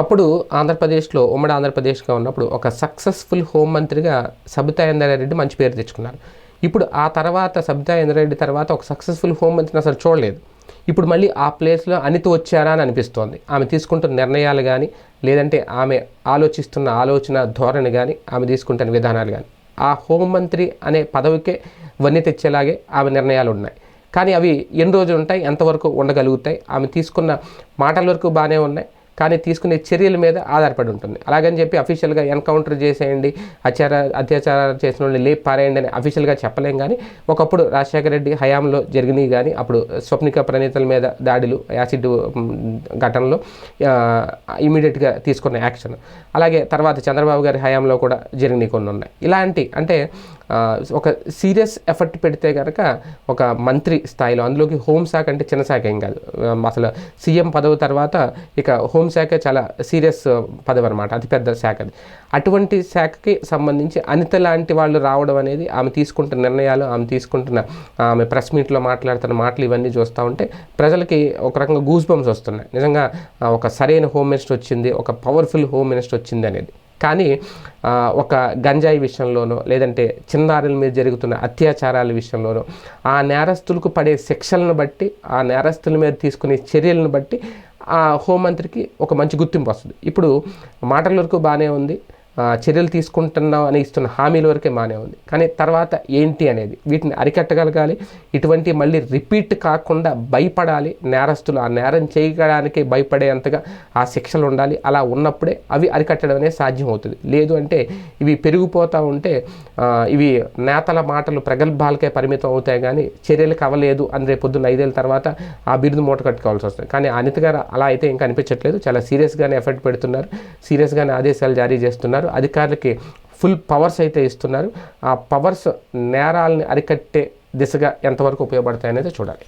అప్పుడు ఆంధ్రప్రదేశ్లో ఉమ్మడి ఆంధ్రప్రదేశ్గా ఉన్నప్పుడు ఒక సక్సెస్ఫుల్ హోం మంత్రిగా సబితా ఇంద్రారెడ్డి మంచి పేరు తెచ్చుకున్నారు. ఇప్పుడు ఆ తర్వాత సబితా ఇంద్రారెడ్డి తర్వాత ఒక సక్సెస్ఫుల్ హోం మంత్రిని అసలు చూడలేదు. ఇప్పుడు మళ్ళీ ఆ ప్లేస్లో అనిత వచ్చారా అని అనిపిస్తోంది. ఆమె తీసుకుంటున్న నిర్ణయాలు కానీ లేదంటే ఆమె ఆలోచిస్తున్న ఆలోచన ధోరణి కానీ ఆమె తీసుకుంటున్న విధానాలు కానీ ఆ హోంమంత్రి అనే పదవికే వన్నీ తెచ్చేలాగే ఆమె నిర్ణయాలు ఉన్నాయి. కానీ అవి ఎన్ని రోజులు ఉంటాయి? ఎంతవరకు ఉండగలుగుతాయి? ఆమె తీసుకున్న మాటల వరకు బాగానే ఉన్నాయి. కానీ తీసుకునే చర్యల మీద ఆధారపడి ఉంటుంది. అలాగని చెప్పి అఫీషియల్గా ఎన్కౌంటర్ చేసేయండి అత్యాచార అత్యాచారాలు చేసిన వాళ్ళని లేపు పారేయండి అని అఫీషియల్గా చెప్పలేం కానీ ఒకప్పుడు రాజశేఖర రెడ్డి హయాంలో జరిగినాయి కానీ అప్పుడు స్వప్నిక ప్రణీతల మీద దాడులు యాసిడ్ ఘటనలో ఇమీడియట్గా తీసుకున్న యాక్షన్. అలాగే తర్వాత చంద్రబాబు గారి హయాంలో కూడా జరిగినాయి కొన్ని ఉన్నాయి. ఇలాంటి అంటే ఒక సీరియస్ ఎఫర్ట్ పెడితే కనుక ఒక మంత్రి స్థాయిలో అందులోకి హోంశాఖ అంటే చిన్న శాఖ ఏం కాదు. అసలు సీఎం పదవి తర్వాత ఇక హోంశాఖ చాలా సీరియస్ పదవి అనమాట అతిపెద్ద శాఖ అది. అటువంటి శాఖకి సంబంధించి అనిత లాంటి వాళ్ళు రావడం అనేది ఆమె తీసుకుంటున్న నిర్ణయాలు ఆమె తీసుకుంటున్న ఆమె ప్రెస్ మీట్లో మాట్లాడుతున్న మాటలు ఇవన్నీ చూస్తూ ఉంటే ప్రజలకి ఒక రకంగా గూస్ బంప్స్ వస్తున్నాయి. నిజంగా ఒక సరైన హోమ్ మినిస్టర్ వచ్చింది ఒక పవర్ఫుల్ హోమ్ మినిస్టర్ వచ్చింది అనేది. కానీ ఒక గంజాయి విషయంలోనో లేదంటే చిన్నారుల మీద జరుగుతున్న అత్యాచారాల విషయంలోనో ఆ నేరస్తులకు పడే శిక్షలను బట్టి ఆ నేరస్తుల మీద తీసుకునే చర్యలను బట్టి ఆ హోంమంత్రికి ఒక మంచి గుర్తింపు వస్తుంది. ఇప్పుడు మాటల వరకు బాగానే ఉంది. చర్యలు తీసుకుంటున్నాం అని ఇస్తున్న హామీల వరకే మానే ఉంది. కానీ తర్వాత ఏంటి అనేది వీటిని అరికట్టగలగాలి ఇటువంటి మళ్ళీ రిపీట్ కాకుండా భయపడాలి నేరస్తులు ఆ నేరం చేయడానికి భయపడేంతగా ఆ శిక్షలు ఉండాలి. అలా ఉన్నప్పుడే అవి అరికట్టడం అనేది సాధ్యం అవుతుంది లేదు అంటే ఇవి పెరిగిపోతూ ఉంటే ఇవి నేతల మాటలు ప్రగల్భాలకే పరిమితం అవుతాయి కానీ చర్యలు కవలేదు అని రేపు పొద్దున్న ఐదేళ్ళ తర్వాత ఆ బిరుదు మూట కట్టుకోవాల్సి వస్తుంది. కానీ అనిత గారు అలా అయితే ఇంకా అనిపించట్లేదు. చాలా సీరియస్గానే ఎఫర్ట్ పెడుతున్నారు. సీరియస్గానే ఆదేశాలు జారీ చేస్తున్నారు. చేస్తున్నారు అధికారులకి ఫుల్ పవర్స్ అయితే ఇస్తున్నారు. ఆ పవర్స్ నేరాలని అరికట్టే దిశగా ఎంతవరకు ఉపయోగపడతాయి అనేది చూడాలి.